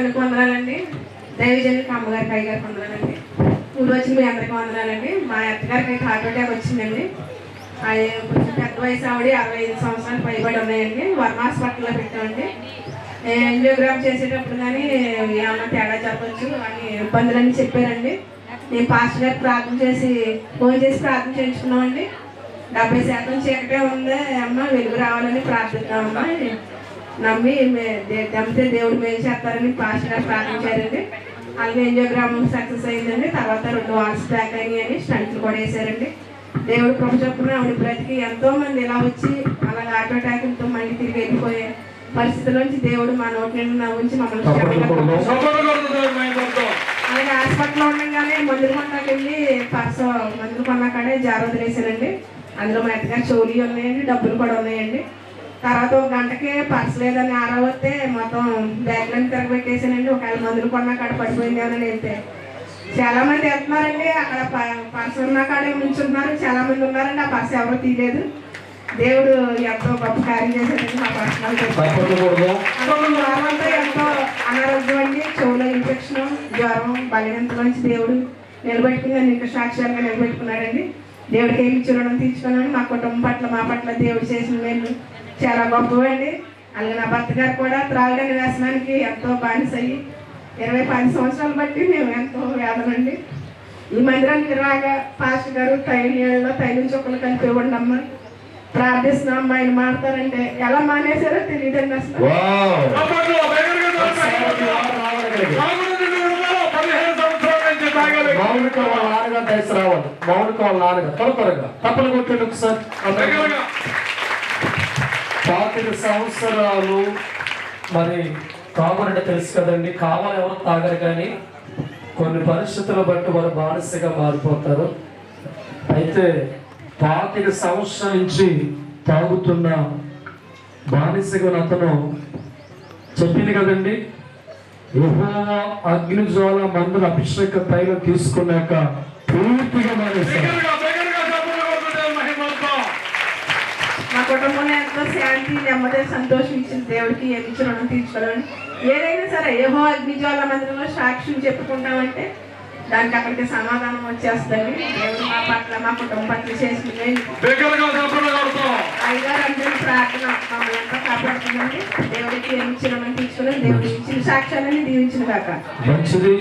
దేవునికి వందనాలండి. దైవజనులకు అమ్మగారికి అయ్యగారికి వందనాలండి. ఊరు వచ్చిన మీ అందరికీ వందనాలండి. మా అత్తగారికి అయితే హార్ట్ అటాక్ వచ్చిందండి. అది కొంచెం పెద్ద వయసు ఆవిడ అరవై ఐదు సంవత్సరాలు పైబడి ఉన్నాయండి. వర్మ హాస్పిటల్లో పెట్టామండి. ఎంజియోగ్రామ్ చేసేటప్పుడు కానీ ఏమన్నా తేడా చెప్పచ్చు అని ఇబ్బందులన్నీ చెప్పారండి. నేను పాస్టర్ గారు ప్రార్థన చేసి ఫోన్ చేసి ప్రార్థన చేయించుకున్నామండి. డెబ్బై శాతం చీకటే ఉంది అమ్మ? వెలుగు రావాలని ప్రార్థిద్దామమ్మా. నమ్మి నమ్మితే దేవుడు మేలు చేస్తారని పాస్టర్ గారు ప్రార్థించారండి. అలాగే ఎంజియోగ్రామ్ సక్సెస్ అయిందండి. తర్వాత రెండు వాల్స్ బ్యాక్ అయినాయని స్టంట్లు కూడా వేశారండి. దేవుడు ప్రభు చొప్పున ఆవిడ బ్రతికి ఎంతో మంది ఇలా వచ్చి అలాగే ఆటో అటాకులతో మళ్ళీ తిరిగి వెళ్ళిపోయే పరిస్థితుల్లోంచి దేవుడు మా నోటి నిండా ఉంచి మమ్మల్ని. అలాగే హాస్పిటల్లో ఉండగానే మందులు కొన్నాకి వెళ్ళి పర్సు మందులు కొన్నా కాడే జార వదిలేసానండి అందులో మా అత్తగారు చోలీ ఉన్నాయండి డబ్బులు కూడా ఉన్నాయండి. తర్వాత ఒక గంటకే పర్స్ లేదని ఆరా వస్తే మొత్తం బ్యాగ్లను తిరగబెట్టేసానండి ఒకవేళ మందులు కొన్నా కాడ పడిపోయింది అని వెళ్తే చాలా మంది వెళ్తున్నారండి. అక్కడ ప- పర్స్ ఉన్న కాడే ఉంచున్నారు చాలా మంది ఉన్నారండి. ఆ పర్స్ ఎవరు తీయలేదు. దేవుడు ఎంతో గొప్ప కార్యం చేశాడండి మా పర్సనల్. జ్వరంతో ఎంతో అనారోగ్యం అండి. చెవులో ఇన్ఫెక్షన్ జ్వరం బలహీనత నుంచి దేవుడు నిలబెట్టుకుని నన్ను ఇంకా సాక్ష్యాలుగా నిలబెట్టుకున్నాడండి. దేవుడికి ఏమి రుణం తీర్చుకున్నాను మా కుటుంబం పట్ల మా పట్ల దేవుడు చేసిన మేలు చాలా గొప్పవండి. అలాగే నా భర్త గారు కూడా త్రాగడని వ్యసనానికి ఎంతో బానిస అయ్యి ఇరవై పది సంవత్సరాలు బట్టి మేము ఎంతో వేదనండి. ఈ మందిరానికి రాగా పాస్టర్ గారు తైలు నీళ్ళలో తైలు చుక్కలు కలిపి ఇవ్వండి అమ్మ. ప్రార్థిస్తున్నాం ఆయన మాడతారంటే ఎలా మానేశారో తెలియదండి అసలు వావ్. చప్పట్లు, దగ్గరగా ఒకసారి చప్పట్లు. ఎవరు రావాలి ఇక్కడికి? తాగుడు నిన్ను విడుదల, పదిహేను సంవత్సరాల నుంచి తాగలేదు. మౌనిక వాళ్ళ దయచేసి రావాలి మౌనిక వాళ్ళ నాన్నగారు త్వర త్వరగా. తప్పలు కొట్టండి ఒకసారి. పాతిక సంవత్సరాలు. మరి తాగునంటే తెలుసు కదండి. కావాలి ఎవరు తాగరు కానీ కొన్ని పరిస్థితులు బట్టి వారు బానిసగా మారిపోతారు. అయితే పాతిక సంవత్సరం నుంచి తాగుతున్న బానిసగా అతను చెప్పింది కదండి. అగ్నిజ్వాల మందుల అభిషేక తైలం తీసుకున్నాక పూర్తిగా మానేశారు. కుటుంబంలో ఎంతో శాంతి నెమ్మది సంతోషం ఇచ్చిన దేవుడికి ఇచ్చి రుణం తీర్చుకోవాలని. ఏదైనా సరే ఏహో అగ్నిజ్వాల మందిరంలో సాక్ష్యం చెప్పుకుంటామంటే దానికి అక్కడికి సమాధానం వచ్చేస్తుంది దేవుడు మా పట్ల మా కుటుంబం పట్ల అందరి ప్రార్థన. మమ్మల్ని దేవుడికి ఏమి ఇచ్చి రుణం తీర్చుకుని ఇచ్చిన సాక్ష్యాలని దీవించిన కాక. మంచిది